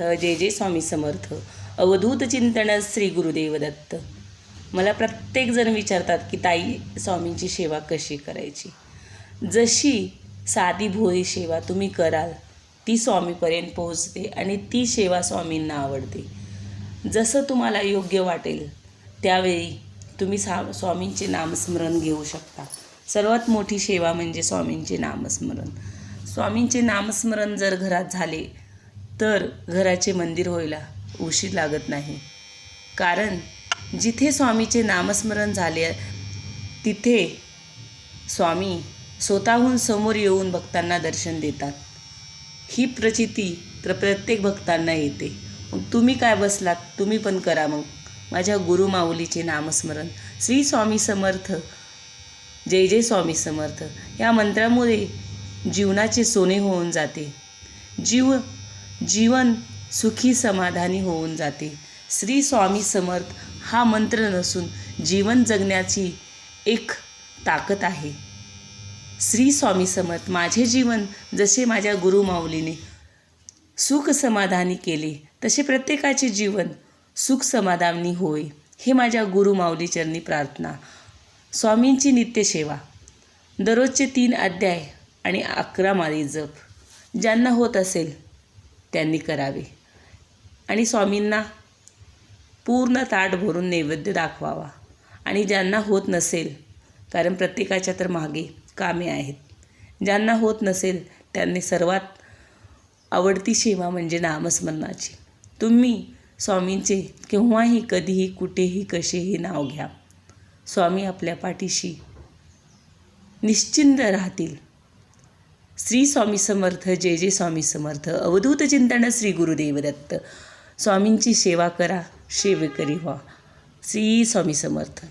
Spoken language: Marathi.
जय जय स्वामी समर्थ. अवधूत चिंतन श्री गुरुदेव दत्त मला प्रत्येकजण विचारतात की ताई स्वामींची सेवा कशी करायची? जशी साधी भोळी सेवा तुम्ही कराल ती स्वामीपर्यंत पोहोचते आणि ती सेवा स्वामींना आवडते. जसं तुम्हाला योग्य वाटेल त्यावेळी तुम्ही सा स्वामींचे नामस्मरण घेऊ शकता. सर्वात मोठी सेवा म्हणजे स्वामींचे नामस्मरण. स्वामींचे नामस्मरण जर घरात झाले तर घराचे मंदिर व्हायला उशीर लागत नाही. कारण जिथे स्वामीचे नामस्मरण झाले तिथे स्वामी स्वतःहून समोर येऊन भक्तांना दर्शन देतात. ही प्रचिती तर प्रत्येक भक्तांना येते. मग तुम्ही काय बसलात? तुम्ही पण करा मग. माझ्या गुरुमाऊलीचे नामस्मरण. श्री स्वामी समर्थ. जय जय स्वामी समर्थ. या मंत्रामुळे जीवनाचे सोने होऊन जाते. जीव जीवन सुखी समाधानी होऊन जाते. श्री स्वामी समर्थ हा मंत्र नसून जीवन जगण्याची एक ताकद आहे. श्री स्वामी समर्थ माझे जीवन जसे माझ्या गुरुमाऊलीने सुख समाधानी केले तसे प्रत्येकाचे जीवन सुख समाधानी होय हे माझ्या गुरुमाऊली चरणी प्रार्थना. स्वामींची नित्यसेवा दररोजचे तीन अध्याय आणि अकरा माळी जप. ज्यांना होत असेल त्यांनी करावे. आणि स्वामींना पूर्ण ताट भरून नैवेद्य दाखवावा. आणि ज्यांना होत नसेल कारण प्रत्येकाच्या तर मागे कामे आहेत. ज्यांना होत नसेल त्यांनी सर्वात आवडती सेवा म्हणजे नामस्मरणाची. तुम्ही स्वामींचे केव्हाही कधीही कुठेही कसेही नाव घ्या. स्वामी आपल्या पाठीशी निश्चिंत राहतील. श्री स्वामी समर्थ जय जय स्वामी समर्थ. अवधूत चिंतन श्री गुरुदेव दत्त. स्वामींची सेवा करा सेवेकरी व्हा. श्री स्वामी समर्थ.